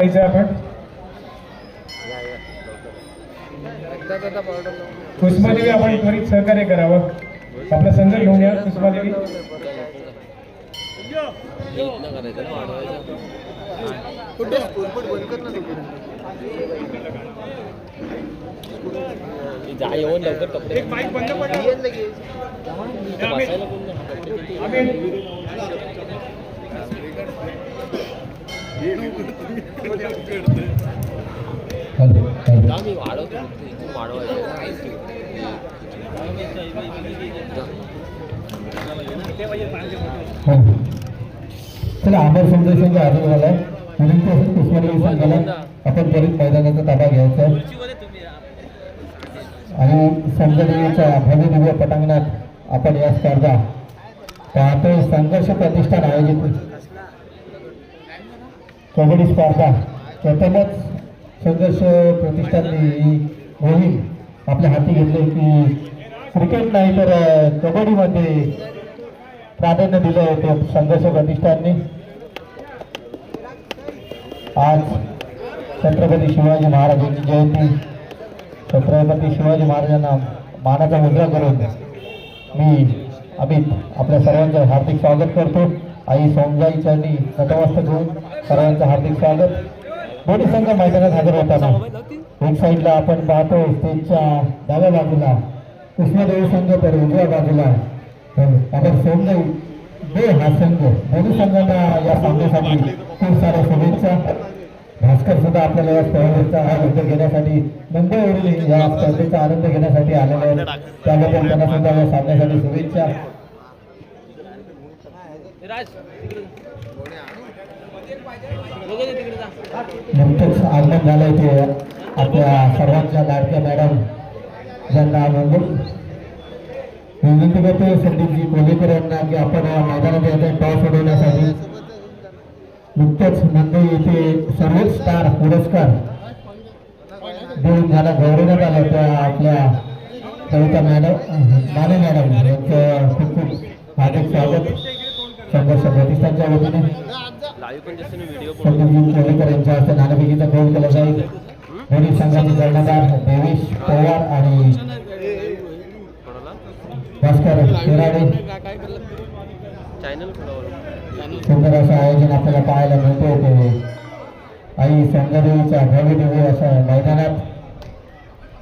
आपण. कुसुमादेवी आपण त्वरित सहकार्य करावं. आपला संघ घेऊन या कुसुमादेवी. जा येऊन लवकर बंद. जा मी वाढवतो इथून वाढवायचं चला आमर संदेशांचा आदर झाला विनंती असेल कुस्मादेवी संघाला आपण त्वरित मैदानाचा ताबा घ्यायचा आणि संघदेवीच्या भव्य दिव्य पटांगणात आपण या स्पर्धा पाहतो संघर्ष प्रतिष्ठान आयोजित कबड्डी स्पर्धा प्रथमच संघर्ष प्रतिष्ठानने ही मोहीम आपल्या हाती घेतली की क्रिकेट नाही तर कबड्डीमध्ये प्राधान्य दिलं होतं संघर्ष प्रतिष्ठानने. आज छत्रपती शिवाजी महाराजांची जयंती. छत्रपती शिवाजी महाराजांना मानाचा मुद्रा करून मी अमित आपल्या सर्वांचं हार्दिक स्वागत करतो. आई सोमजाई चरणी नतमस्तक घेऊन सर्वांचं हार्दिक स्वागत. दोन्ही संघ मैदानात हजर होताना. एक साईडला आपण पाहतो स्टेजच्या डाव्या बाजूला. कृष्णदेव संघ तर उजव्या बाजूला. आपण सोमजाई बे हा संघ. दोन्ही संघांना या सामन्यासाठी खूप साऱ्या शुभेच्छा. भास्कर सुद्धा आपल्याला या स्पर्धेचा आनंद घेण्यासाठी मुंबईवरून या स्पर्धेचा आनंद घेण्यासाठी आलेले आहेत. त्याबद्दल त्यांना सुद्धा या सामन्यासाठी शुभेच्छा. नुकतंच आगमन झालंय ते आपल्या सर्वांच्या लाडक्या मॅडम ज्यांना मुंबई विनंती करतो संदीपजी कोलेकर यांना की आपण मैदानात येत टॉस उडवण्यासाठी नुकतंच मुंबई येथे सर्वोच्च स्टार पुरस्कार देऊन ज्याला गौरवण्यात आलं त्या आपल्या कविता मॅडम माने मॅडम यांचं खूप खूप हार्दिक स्वागत. संघर्ष प्रतिष्ठानच्या वतीने. व्हिडिओ हस्ते नाणेफेकीचा खेळ केला जाईल. संघाचे कर्णधार देवेश पवार आणि कोणाला भास्कर तेराडे चॅनल खोलावं सुंदर असं आयोजन आपल्याला पाहायला मिळते ते. आई संगदेवीच्या भव्य दिव्य अशा मैदानात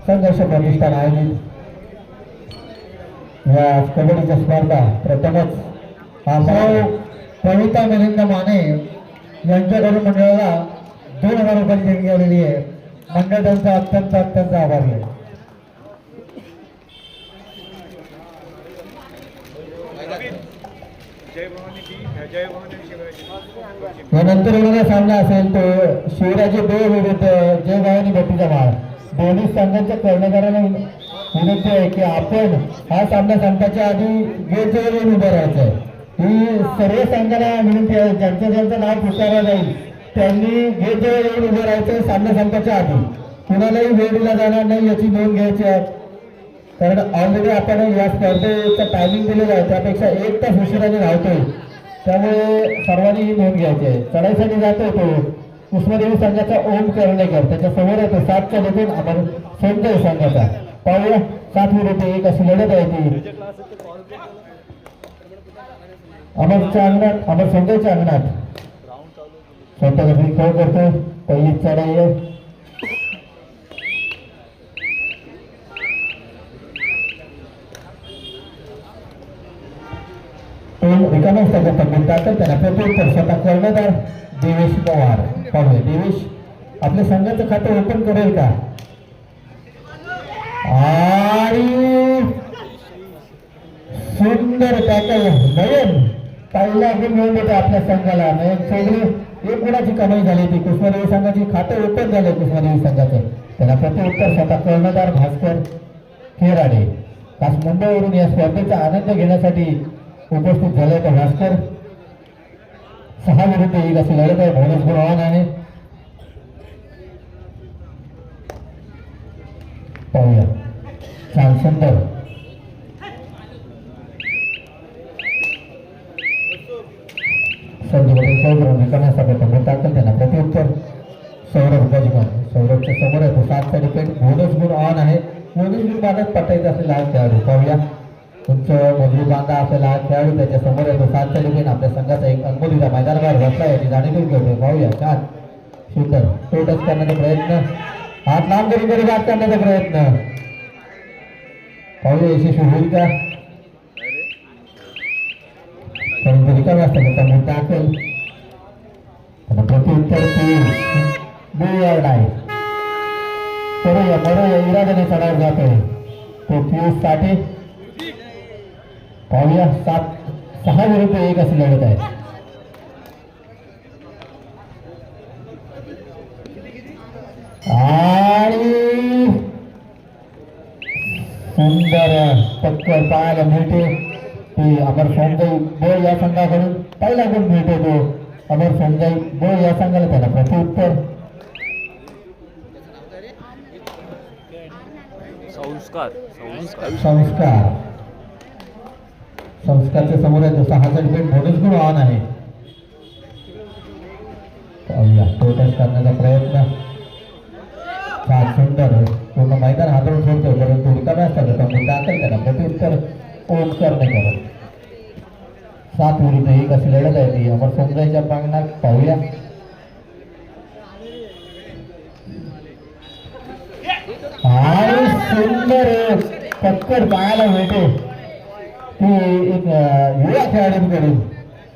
संघर्ष प्रतिष्ठान आयोजित. या कबड्डीच्या स्पर्धा प्रथमच. भाऊ कविता मिलिंद माने. यांच्याकडून मंडळाला दोन हजार रुपयाची देणगी आलेली आहे. मंडळ त्यांचा अत्यंत अत्यंत आभारी आहे. जय यानंतर येणारा सामना असेल तो शिवराजी देव विरुद्ध जय भवानी भट्टीचा माळ दोन्ही संघांच्या कर्णधाराला विनंती आहे की आपण हा सामना संपाच्या आधी गेटजवळ येऊन उभं राहायचं आहे ही सर्व संघाला विनंती आहे ज्यांचं ज्यांचं नाव पुकारलं जाईल त्यांनी गेटजवळ येऊन उभं राहायचं सामना संपाच्या आधी. कुणालाही वेळ दिला जाणार नाही याची नोंद घ्यायची आहे. कारण ऑलरेडी आपण या स्पर्धेचं टायमिंग दिलेलं आहे त्यापेक्षा एक तास उशिराने राहतोय त्यामुळे सर्वांनी ही नोंद घ्यायची आहे. चढाईसाठी जातोय तो. उस्मादेवी संघाचा ओम करण्याकर त्याच्यासमोर येतो सातच्या लेखून आपण सोमदेव संघाचा. पाहूया सात विरुद्ध एक अशी लढत आहे ती. अमरच्या अंगणात अमर संघाच्या अंगणात स्वतः खेळ करतो? पहिलीच चढाई तब्येत टाकतात त्यांना प्रत्युत्तर स्वतः कर्णधार देवेश पवार. पाहूया देवेश आपल्या संघाचं खातं ओपन करेल का? आणि सुंदर त्याचं नयन पाहिला की मिळून देते आपल्या संघाला. नयन सगळी एक गुणाची कमाई झाली ती कृष्णदेवी संघाची खातं ओपन झालं कृष्णदेवी संघाचं. त्याला प्रत्युत्तर स्वतः कर्णधार भास्कर खेराडे. आज मुंबईवरून या स्पर्धेचा आनंद घेण्यासाठी उपस्थित झाले तर भास्कर. सहा विरुद्ध एक अशी लढत आहे भोनस गुण आव्हानाने पाहूया. छान सुंदर. संधी करून करण्यासाठी त्यांना प्रत्युत्तर. सौरभ गजगाव सौरभच्या समोर आहे. तो सातचा डिपेंड बोनस गुण ऑन आहे. बोनस गुण बांधत पटायचा असेल आज खेळाडू. पाहूया. उंच मजबूत बांधा असलेला आज खेळाडू. त्याच्यासमोर आहे तो सातचा डिपेंड आपल्या संघाचा एक अंगोलीचा मैदानावर बसला याची जाणीव घेतोय. पाहूया. चार शूटर. तो टच करण्याचा प्रयत्न. हात लांब करी करी बाद करण्याचा प्रयत्न. पाहूया. यशस्वी होईल का? परंतु रिकामी असतात त्याचा मुद्दा असेल आहे करूया इराद्याने चढाव जातोय तो पियुष साठे पाहूया सात सहा विरुद्ध एक असे लढत आहे आणि सुंदर पक्कड पाहायला मिळते. ते अमर सोंगाई बोल या संघाकडून. पहिला गुण मिळतो तो. अमर सोंगाई बोळ या संघाला त्याला. प्रत्युत्तर संस्कार संस्कार. संस्कार. संस्कारच्या समोर आहे तो सहाचा डिपेंड बोनस गुण ऑन आहे. करण्याचा प्रयत्न. छान सुंदर. पूर्ण मैदान हातरून सोडतो परंतु रिकाम्या असतात त्याचा मुद्दा असेल त्याला. प्रत्युत्तर ओंकार नाही करत सात विरुद्ध एक अशी लढत आहे ती. आपण समजायच्या प्रांगणात पाहूया. सुंदर पक्कड पाहायला मिळते. ती एक युवा खेळाडूंकडून.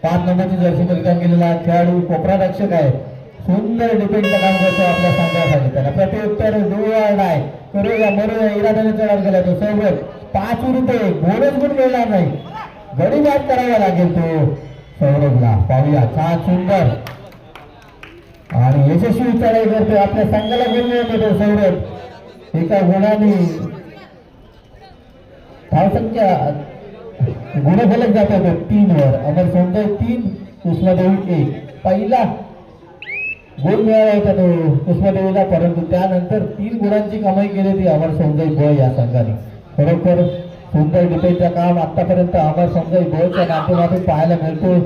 पाच नंबरची जर्सी परिधान केलेला खेळाडू कोपरा रक्षक आहे. सुंदर डिपेंडचं काम करतो आपल्या संघासाठी. त्याला प्रत्युत्तर दुर्वाड आहे करूया मरूया इराद्याने चढाव केला तो. सौरभ पाच विरुद्ध एक बोनस गुण मिळणार नाही. गडी बाद करावा लागेल तो. सौरभला. पाहूया. छान सुंदर. आणि यशस्वी चढाई करतो आपल्या संघाला गुण मिळतो तो सौरभ. एका गुणाने. धावसंख्या. गुणफलक जात होतो तीन वर अमर सोंदर तीन कुष्मादेवी एक. पहिला गुण मिळाला होता तो कुष्मादेवीला परंतु त्यानंतर तीन गुणांची कमाई केली ती अमर सोंदई बळ या संघाने. खरोखर सुंदर डिपेंडचं काम आतापर्यंत अमर सोंदई बळच्या माध्यमातून पाहायला मिळतो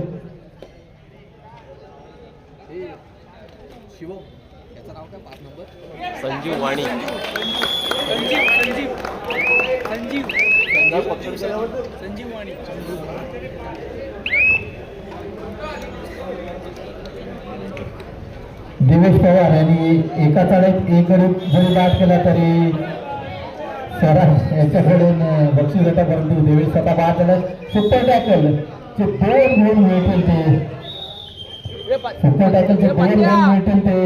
संजीव वाणी. दिवेश पवार यांनी एका चाळीत एक गडी जरी बाद केला तरी सरा याच्याकडून बक्षीस होता परंतु दिवेश स्वतः बाद झाला सुपर टॅकल चे दोन गुण मिळतील ते. सुपर टॅकलचे दोन गुण मिळतील ते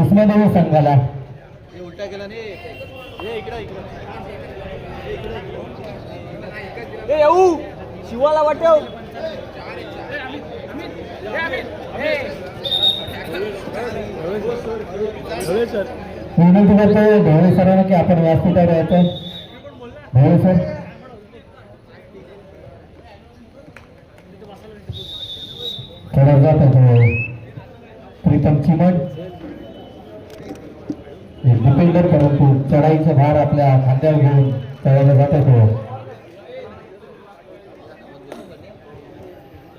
उस्मादेवी संघाला. शिवाला वाटव. विनंती करतो ढोळे सरांना की आपण व्यासपीठावर यायचं ढोळे सर. थोडा जात तो. प्रीतम चिमण. डिपेंडर परंतु चढाईचा भार आपल्या खांद्यावर घेऊन चढायला जात तो.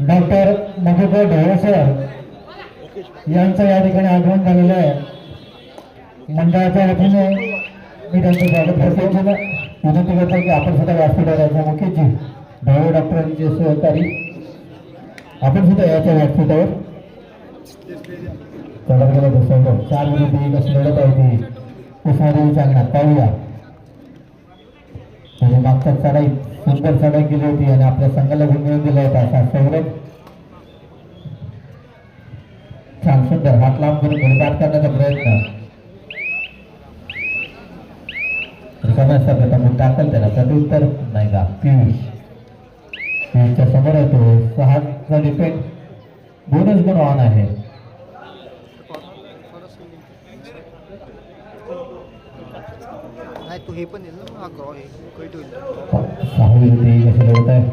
डॉक्टर मधुकर ढोळे सर यांचं या ठिकाणी आगमन झालेलं आहे. मंडळाच्या वतीने मी त्यांचं स्वागत करतो. त्यांना विनंती करतो की आपण सुद्धा व्यासपीठावर मुख्यजी मुख्यची ढवळे डॉक्टरांचे सहकारी. आपण सुद्धा याच्या व्यासपीठावर. चढत गेला तो चार विरुद्ध एक अशी लढत आहे ती. उस्मादेवीच्या अंगणात पाहूया. म्हणजे मागच्या चढाई सुंदर चढाई केली होती आणि आपल्या संघाला गुण दिला होता असा सौरभ. छान सुंदर हात लांब करून गोलबाद करण्याचा प्रयत्न. त्याचा मुद्दा असेल त्याला. प्रत्युत्तर नाही का? पियुष. पियुषच्या समोर आहे तो. सहाचा डिपेंड बोनस गुण ऑन तू हे पण आहे?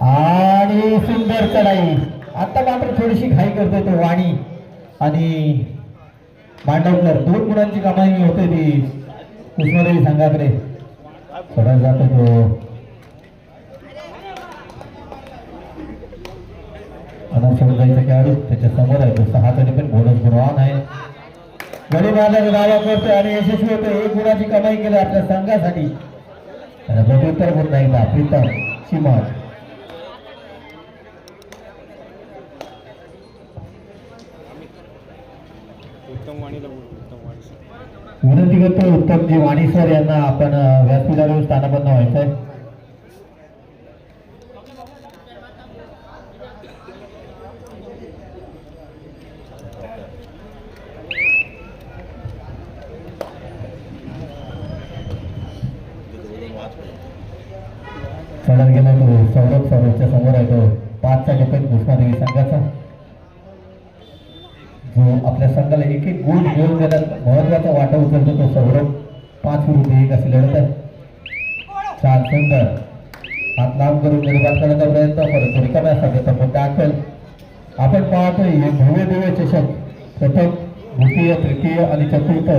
आणि सुंदर चढाई. आता मात्र थोडीशी घाई करतोय तो वाणी. आणि मांडवकर दोन गुणांची कमाई होते ती. उस्मादेवी संघाकडे. थोडा जातो तो. सोडून जायचा खेळाडू त्याच्यासमोर आहे. तो सहा तरी पण बोनस गुणवान आहे. गडी बांधायला दावा करतोय आणि यशस्वी होतो एक गुणाची कमाई केली आपल्या संघासाठी. आणि प्रत्युत्तर पुन्हा एकदा प्रीतम सीमा उत्तम वाणीला बोल उत्तम वाणी विनंती उत्तमजी वाणी सर यांना आपण अ, व्यासपीठावर स्थानापन्न व्हायचं आहे उचलतो तो सौरभ पाच विरुद्ध एक असे लढत आहे छान सुंदर हात लांब करून निर्माण करण्याचा प्रयत्न परंतु रिकाम्या सांगितलं पण दाखल आपण पाहतोय हे भव्य दिव्य चषक. प्रथम द्वितीय तृतीय आणि चतुर्थ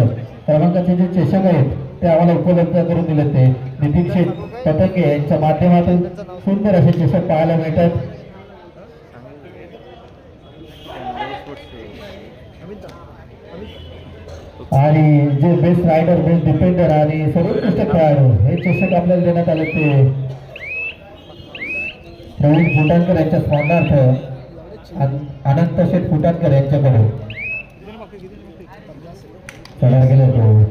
क्रमांकाचे जे चषक आहेत ते आम्हाला उपलब्ध करून दिले ते. नितीन शेठ पतंगे यांच्या माध्यमातून सुंदर असे चषक पाहायला मिळतात. आणि जे बेस्ट रायडर बेस्ट डिफेंडर आणि सर्वोत्कृष्ट खेळाडू हे चषक आपल्याला देण्यात आले ते प्रवीण फुटाणकर यांच्या स्मरणार्थ अनंत शेठ फुटाणकर यांच्याकडे. चढा गेला तो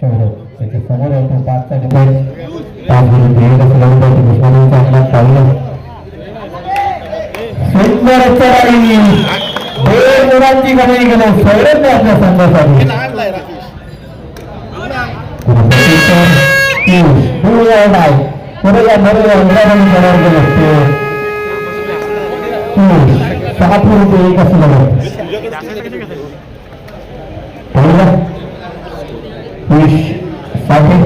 सौरभ त्याच्यासमोर आहे पाचचा डिफेंड पाच विरुद्ध एक असं लढत मुलांची ते दुश्मनांच्या अंगात पाहिलं आपल्या संघासाठी सात रुपये एक असं साठी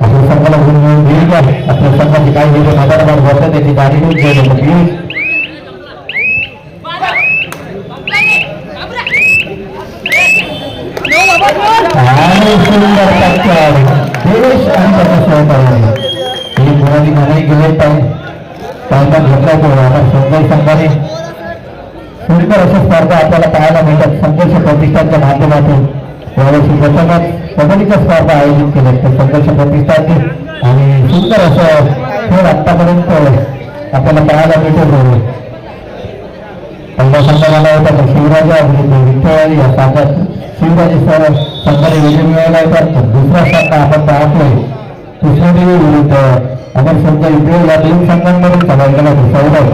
आपल्या संघाला गुण मिळून देईल आपल्या संघाची काही दिवस हजार वर्ष त्याची गाडी घेऊन गेले सुंदर टक्कर देश आणि त्याचा सहकार्य ही गुणाची कमाई केली पाहिजे पहिला घेतला तो आता संजय संघाने सुंदर अशा स्पर्धा आपल्याला पाहायला मिळतात संघर्ष प्रतिष्ठानच्या माध्यमातून यावर्षी प्रथमच कबड्डीच्या स्पर्धा आयोजित केल्या तर संघर्ष प्रतिष्ठानने आणि सुंदर असं खेळ आतापर्यंत आपल्याला पाहायला मिळतो पहिला संघ झाला होता तो शिवराजा विरुद्ध विठ्ठल या सामन्यात शिवराजे सर संघाने विजय मिळवला दुसरा सामना आपण पाहतोय कृष्णदेवी विरुद्ध अमर संघ इथे दोन संघांमधून. तो सौरभ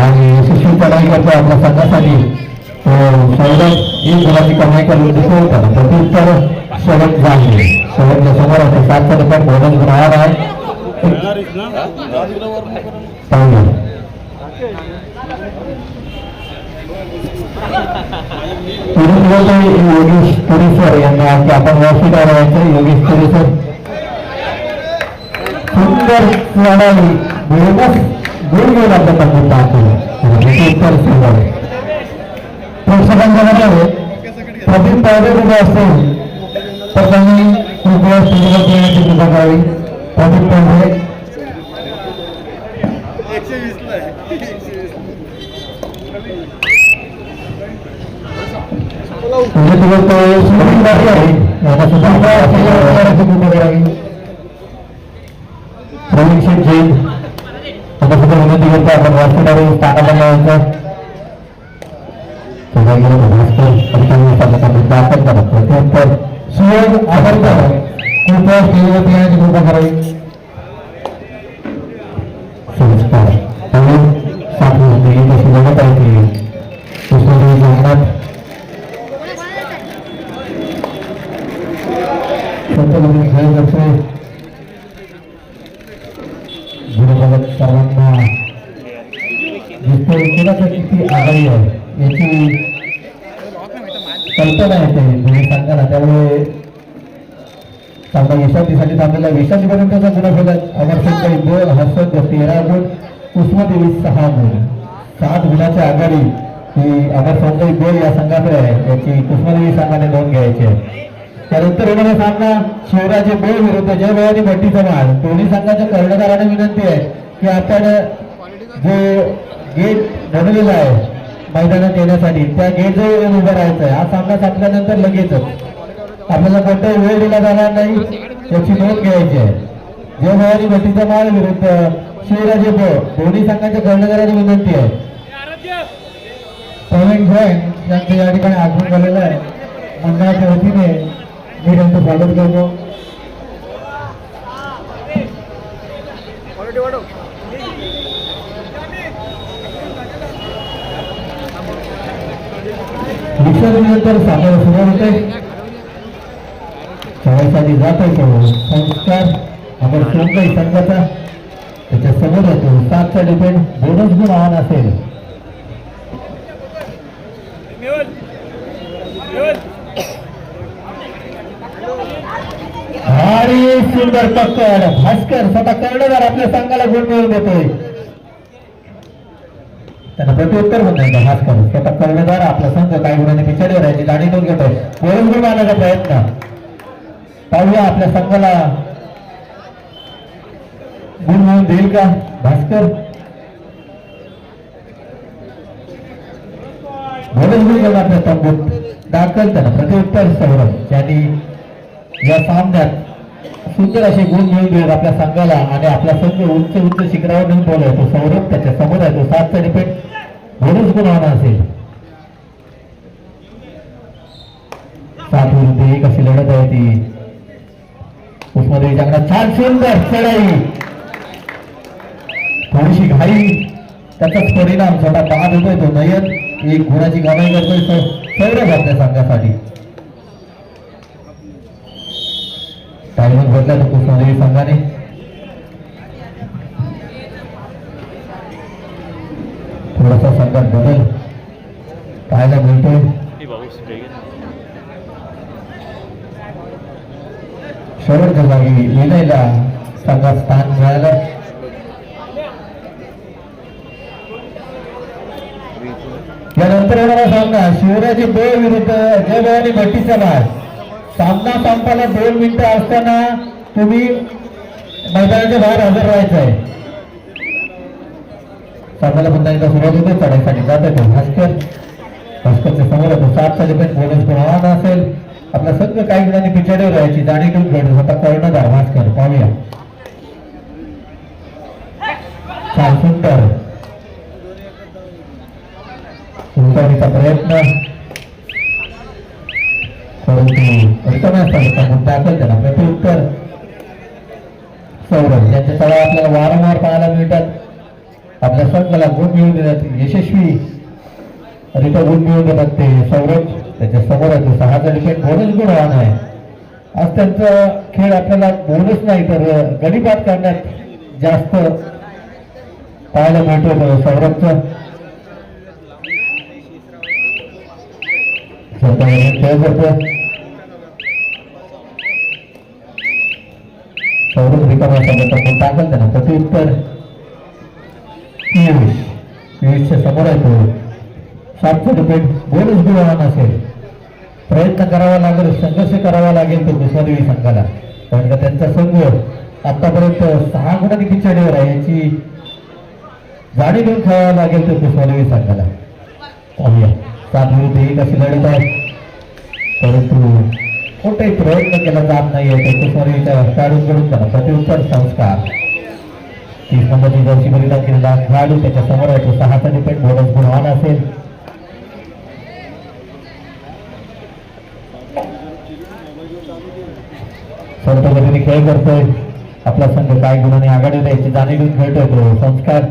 आणि यशस्वी चढाई करतो आपल्या संघासाठी सौरभ ही गुणाची कमाई करून दिसतो होता. प्रत्युत्तर शरद झाले. शरदच्या समोर आहे सातशे रुपये बोनस राहणार आहे. पुरुष योगेश पुरेसर यांना की आपण व्यासपीठावर यायचं योगेश पुरेसर सुंदर लढाई बोनस गुण घेऊन आपल्या पंडित पाहतो उत्तर सुंदर प्रेक्षकांच्या मध्ये प्रदीप पायदे उभे असेल तर त्यांनी कृपया स्टेजवर करण्याची कृपा करावी प्रदीप पायदे म्हणजे तुला आहे. याला सुद्धा आपण आपल्याला करण्याची कृपा करावी प्रवीण शेठ जैन आता सुद्धा विनंती करतो आपण व्यासपीठावर स्थानापन्न व्हायचं तेव्हा गेलं तर भास्कर पंचावन्न तालुका दाखल करा प्रत्युत्तर सुयोग आभारी करा कृपया स्टेजवर येण्याची कृपा करावी संस्कार त्यामुळे साथ होते एक अशी जगत आहे की चांगला विश्रांतीसाठी थांबलेला विश्रांतीपर्यंतचा गुन्हा फलक अमरशंकर दोन हसत तेरा गुण. कुसुमदेवी सहा गुण. सात गुणाच्या आघाडी. ही अमरशंकर दोन या संघाकडे आहे. याची कुसुमदेवी संघाने नोंद घ्यायची आहे. त्यानंतर होणारा सामना शिवराजे बोळ विरुद्ध जय आणि भट्टी समाज दोन्ही संघाच्या कर्णधाराने विनंती आहे की आपण जे गेट बनवलेला आहे मैदानात येण्यासाठी त्या गेट जवळ उभं राहायचं आहे. हा सामना संपल्यानंतर लगेचच. आपल्याला कोणताही वेळ दिला जाणार नाही याची नोंद घ्यायची आहे. जय भवानी भट्टीचा माल विरुद्ध शिवराजे ब दोन्ही संघाच्या कर्णधाराची विनंती आहे. प्रवीण जैन यांचं या ठिकाणी आगमन झालेलं आहे. मंडळाच्या वतीने मी त्यांचं स्वागत करतो. क्वालिटी वाढव विसर्जनंतर सामन्याला सुरुवात होते. खेळासाठी जात आहे तो संस्कार अमर सोनकाई संघाचा त्याच्यासमोर येतो सातचा डिपेंड. बोनस गुण आव्हान असेल. आणि सुंदर पक्कड भास्कर स्वतः कर्णधार आपल्या संघाला गुण मिळवून देतोय. त्यांना प्रत्युत्तर म्हणतात भास्कर. स्वतः कर्णधार आपला संघ काही गुणांनी पिछाडीवर आहे. जाणीव घेतोय. बोलून गुण आणण्याचा प्रयत्न. पाहूया आपल्या संघाला. गुण मिळवून देईल का? भास्कर? आपल्या तंबूत दाखल त्यांना प्रत्युत्तर सौरभ ज्यांनी या सामन्यात सुंदर असे गुण मिळून दिले आपल्या संघाला आणि आपला संघ उंच उंच शिखरावर नेऊन बोलतोय तो सौरभ त्याच्यासमोर आहे. तो सातचा डिपेंड बोनस गुण होणार असेल? सात विरुद्ध एक अशी लढत आहे ती. उस्मादेवी छान सुंदर चढाई. थोडीशी घाई. त्याचाच परिणाम छोटा बाद होतोय तो नयन. एक गुणाची कमाई करतोय तो सौरभ घातल्या संघासाठी टायमिंग बदला तो कृष्णादेवी संघाने. थोडासा संघात बदल पाहायला मिळतोय. शेवटच्या जागी विनयला संघात स्थान मिळालं. यानंतर येणारा सामना शिवराजी बे विरुद्ध जय आणि भट्टीचा भाग सामना संपायला दोन मिनिटं असताना तुम्ही मैदानाच्या बाहेर हजर राहायचं आहे सामन्याला पुन्हा एकदा सुरुवात होते चढायसाठी जात आहे भास्कर भास्करच्या समोर आहे तो सातचा डिपेंड बोनस पण आव्हान असेल. आपला संघ काही जणांनी पिछाडीवर राहायची जाणीव ठेवून खेळतो आता कर्णधार भास्कर पाहूया. सुंदर उलटवणीचा प्रयत्न. परंतु रिकाम्या असताना दाखल त्याला प्रत्युत्तर सौरभ यांच्या सगळ्या आपल्याला वारंवार पाहायला मिळतात. आपल्या संघाला गुण मिळवून देतात यशस्वी रिटर्न गुण मिळवून देतात ते सौरभ. त्याच्यासमोर आहे तो सहाचा डिपेंड बोनस गुण वाहन आहे आज त्यांचा खेळ आपल्याला बोनस नाही तर गणिपात करण्यात जास्त पाहायला मिळतो तो सौरभचं. सौरभ रिकामा संघाचा टाकल त्यांना प्रत्युत्तर पियुष. पियुषच्या समोर आहे तो. सातशे रुपये बोनस गुणवान असेल प्रयत्न करावा लागेल संघर्ष करावा लागेल तो दुसऱ्या संघाला. कारण का त्यांचा संघ आतापर्यंत सहा गुणांनी पिछाडीवर आहे. याची जाणीव घेऊन खेळावं लागेल तो दुसऱ्या संघाला. पाहूया. सात विरुद्ध एक अशी लढत आहे. परंतु कुठेही प्रयत्न केला जात नाही आहे. तर कुस्वारीच्या खेळाडूंकडून त्यांना प्रत्युत्तर संस्कार. तीस नंबरची जर्सी परिधान केलेला खेळाडू त्याच्यासमोर आहे. तो सहाचा डिपेंड बोनस गुणवान असेल. संत गतीने खेळ करतोय. आपला संघ काय गुणाने आघाडी द्यायची जाणीव घेऊन खेळतोय तो. संस्कार.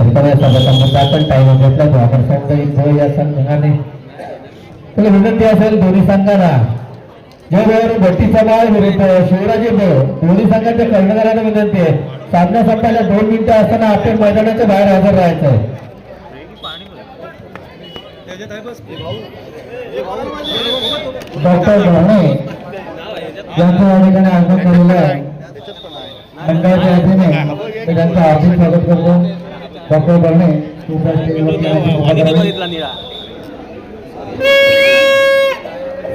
रिकाम्या टाइम घेतला तो. आपण संघ या संघाने विनंती असेल दोन्ही संघाला. जय भवानी भट्टीचा माळ विरुद्ध शिवराजी ब दोन्ही संघाच्या कर्णधाराला विनंती आहे. सामना संपायला दोन मिनिटं असताना आपण मैदानाच्या बाहेर हजर राहायचं आहे डॉक्टर भरणे यांचं या ठिकाणी आगमन केलेलं आहे. मंडळाच्या वतीने मी त्यांचं हार्दिक स्वागत करतो. डॉक्टर भरणे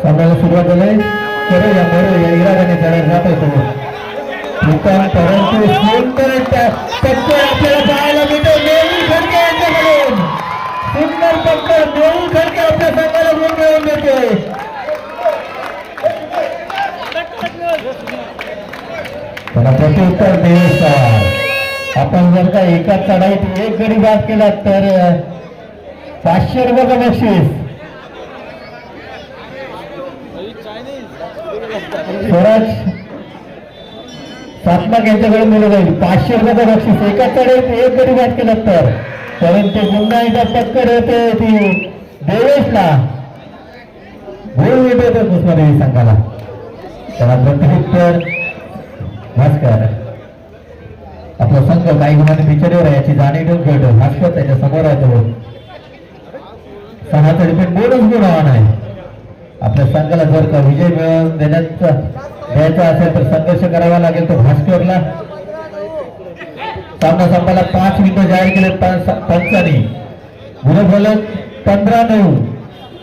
सामन्याला सुरुवात झाली. करूया या इरादाने चढायला जात आहे तो परंतु सुंदर टक्कर आपल्याला सुंदर देऊ खडके आपल्या संघाला गुण मिळवून देते. त्याला प्रत्युत्तर देवेश आपण जर का एका चढाईत एक गडी बाद केला तर अं, पाचशे रुपयाचं बक्षीस? स्वराज सातमाक यांच्याकडे मिळू जाईल. पाचशे रुपयाचं बक्षीस? एका चढाईत एक गडी बाद केला तर. परंतु पुन्हा एकदा पक्कड होते ती देवेशला गोल मिळतो तर कुस्मादेवी संघाला त्याला प्रत्युत्तर भास्कर. आपला संघ काही गुणांनी पिछडीवर आहे याची जाणीव ठेवून खेळतो. भास्कर त्याच्यासमोर आहे तो सहा तरी पण बोनस गुण आव्हान आहे आपल्या संघाला जर का विजय मिळवून देण्याचा द्यायचा असेल तर संघर्ष करावा लागेल तो भास्करला. सामना संपायला पाच मिनिटं जाहीर केले पंचाने पंचांनी. गुणफलक पंधरा नऊ.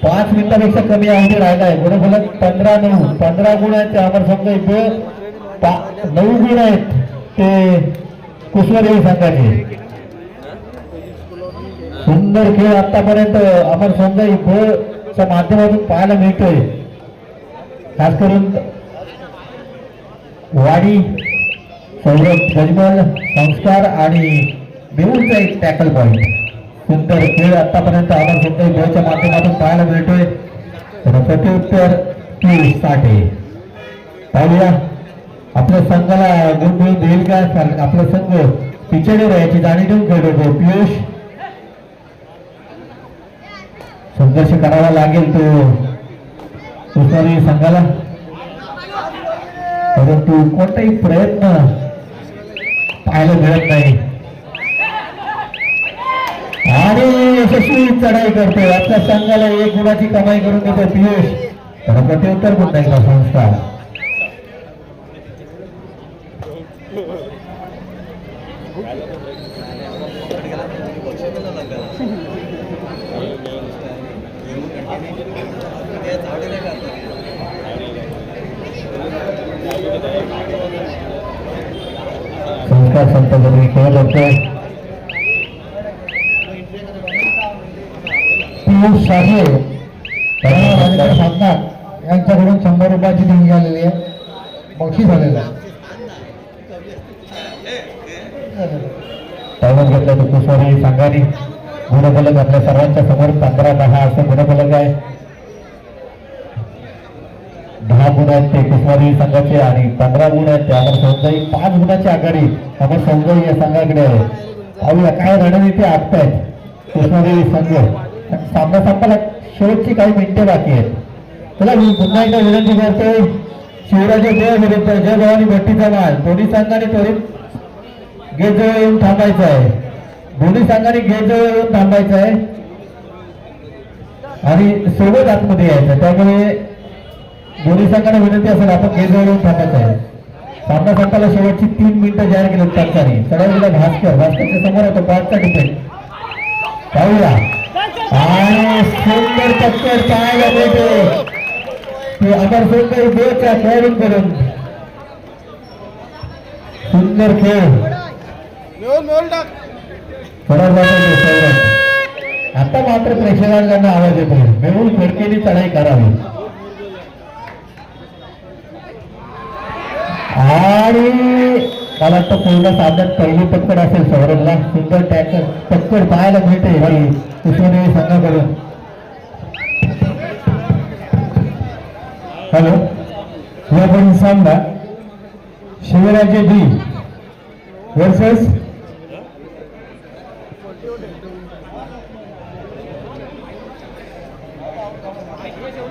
पाच मिनिटापेक्षा कमी अवधी राहिला आहे गुणफलक पंधरा नऊ. पंधरा गुण आहेत ते अमर संघ इथे नऊ गुण आहेत ते कुशलदेवी संघाचे. सुंदर खेळ आतापर्यंत अमर संघ च्या माध्यमातून पाहायला मिळतोय. खास करून वाडी सौरभ गजमल संस्कार आणि मेहूरचा एक टॅकल पॉईंट सुंदर खेळ आतापर्यंत अमर सुंदर खेळच्या माध्यमातून पाहायला मिळतोय. प्रत्युत्तर पियुष साठे. पाहूया. आपल्या संघाला गुण मिळून देईल का? आपला संघ पिछडीवर याची जाणीव ठेवून खेळतो पियुष. संघर्ष करावा लागेल तो संघाला. परंतु कोणताही प्रयत्न पाहायला मिळत नाही. आणि यशस्वी चढाई करतोय. आपल्या संघाला एक गुणाची कमाई करून देतो पियुष. तर प्रत्युत्तर पुन्हा एकदा संस्था संस्कार संत जरी खेळ होतोय पियुष शाहे सामना यांच्याकडून शंभर रुपयाची देणगी आलेली आहे. बक्षीस आलेलं आहे. टायमच घेतला तो कुशवारी संघाने गुणफलक आपल्या सर्वांच्या समोर पंधरा दहा असं गुणफलक आहे. दहा गुण आहेत ते कुशवारी संघाचे आणि पंधरा गुण आहेत ते अमर सौंदर्य पाच गुणाची आघाडी अमर समजाई या संघाकडे आहे. पाहूया काय रणनीती आखतायत कृष्णादेवी संघ. सामना संपायला शेवटची काही मिनिटे बाकी आहेत. चला मी पुन्हा एकदा विनंती करतोय शिवराजे जय विरुद्ध जय भवानी भट्टीचा माल दोन्ही संघाने त्वरित गेजवळ येऊन थांबायचं आहे. दोन्ही संघाने गेजवळ येऊन थांबायचं आहे. आणि सोबत आतमध्ये यायचं त्यामुळे दोन्ही संघांना विनंती असेल आपण गेटजवळ येऊन थांबायचं आहे. सामना संपाला शेवटची तीन मिनिटं जाहीर केली सरकारने चढवलेला भास्कर. भास्करच्या समोर येतो पाचचा डिपेंड पाहूया. आणि सुंदर टक्कर पाहायला मिळते. ते अमर सुंदर गोचा खेळून करून. सुंदर खेळ. आता मात्र प्रेक्षकांना आवाज येतो मिळून फडकेली चढाई करावी. आणि मला वाटतं पूर्ण सामन्यात पहिली पक्कड असेल सौरभला. सुंदर टॅकर पक्कड पाहायला मिळते ही संघाकडून. हॅलो यापुढील सामना. शिवराजे डी वर्सेस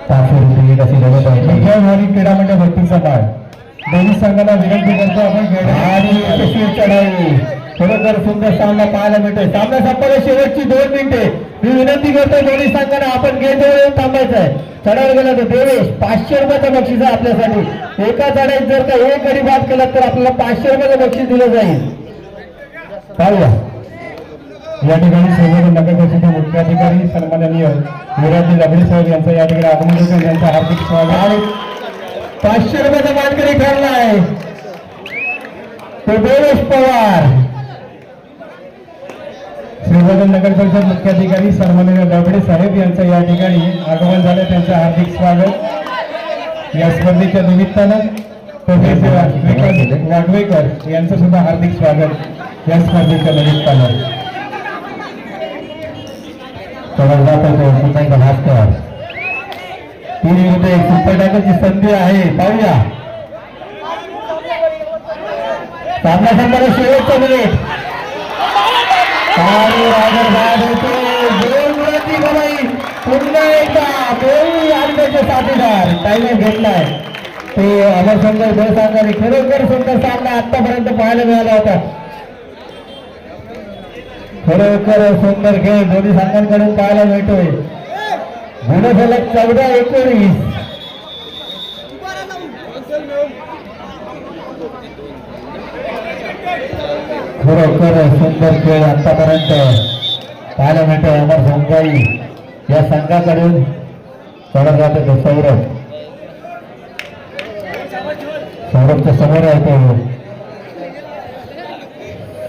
पाचशे रुपये क्रीडा मंडळ भट्टीचा काळ दोन्ही संघांना विनंती करतो आपण. आणि यशस्वी चढाई खरोखर सुंदर सामना पाहायला मिळतोय. सामना संपायला शेवटची दोन मिनिटे. मी विनंती करतोय दोन्ही संघांना आपण येऊन थांबायचं आहे चढायला गेला तर देवेश पाचशे रुपयाचं बक्षीस आहे आपल्यासाठी. एका चढाईत जर का एक गडी बाद केला तर आपल्याला पाचशे रुपयाचं बक्षीस दिलं जाईल. पाहूया. या ठिकाणी सर्व नगरपरिषद मुख्याधिकारी सन्माननीय विराजी लबडे साहेब यांचं या ठिकाणी आगमन त्यांचं हार्दिक स्वागत. आणि पाचशे रुपयाचा मानकरी ठरला आहे तो देवेश पवार. श्रीवर्धन नगर परिषद मुख्याधिकारी सन्माननीय दाभडे साहेब यांचं या ठिकाणी आगमन झालं. त्यांचं हार्दिक स्वागत. या स्पर्धेच्या निमित्तानं प्रोफेसर विकास वाघवेकर यांचं सुद्धा हार्दिक स्वागत या स्पर्धेच्या निमित्तानं. चला तीन विरुद्ध एक सुपर टाकायची संधी आहे. पाहूया. सामना संघाला शेवटचा मिनिट पुन्हा एकदा दोन्ही आर्मीचे साथीदार टायमिंग घेतलाय. ते अमर संघर जय देसांगाने खरोखर सुंदर सामना आतापर्यंत पाहायला मिळाला होता. खरोखर सुंदर खेळ दोन्ही संघांकडून पाहायला मिळतोय. गुणफलक चौदा एकोणीस. खरोखर सुंदर खेळ आतापर्यंत. पाहायला मिळतो अमर सोंगाई या संघाकडून चढत जातो तो सौरभ. सौरभच्या समोर आहे तो.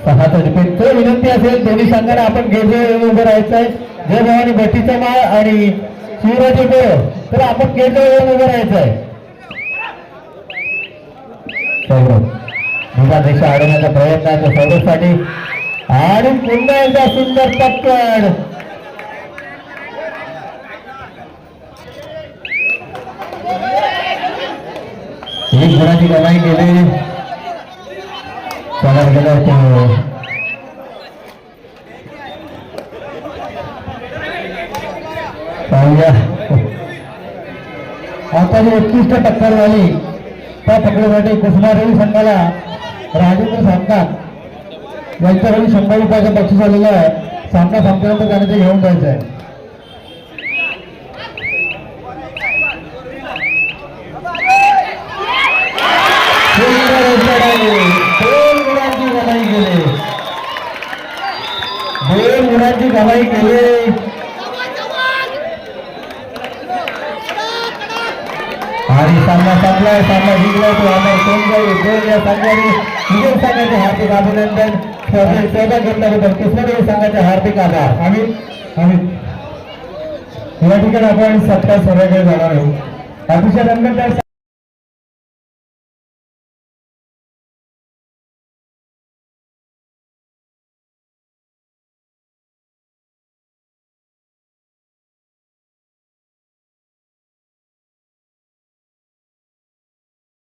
सहाचा डिपेंड तो विनंती असेल दोन्ही संघाला आपण गेजे उभं राहायचं आहे जय भवानी भट्टीचा माळ आणि शिवराजी बोर तर आपण केंद्रावर उभं राहायचं आहे सौरभ अडवण्याचा प्रयत्न आहे सौरभसाठी आणि पुन्हा एकदा सुंदर पक्कड एक गुणाची कमाई केली. चला गेला तो पाहूया आता जी उत्कृष्ट टक्कर झाली त्या टक्करसाठी कुसुमादेवी संघाला राजेंद्र सामकात यांच्याकडून शंभर रुपयाचं बक्षीस आलेलं आहे. सामना संपल्यानंतर त्याने ते घेऊन जायचं आहे. सुंदर उचल आहे. दोन गुणांची कमाई केली दोन गुणांची कमाई केली आणि सामना संपलाय सामना जिंकलाय तो आमदार सोनगाई गोल या संघाने विजय संघाचे हार्दिक अभिनंदन सहभाग घेतल्याबद्दल कृष्णदेव संघाचे हार्दिक आभार आम्ही आम्ही या ठिकाणी आपण सत्ता सर्वेकडे जाणार आहोत. अतिशय रंगतदार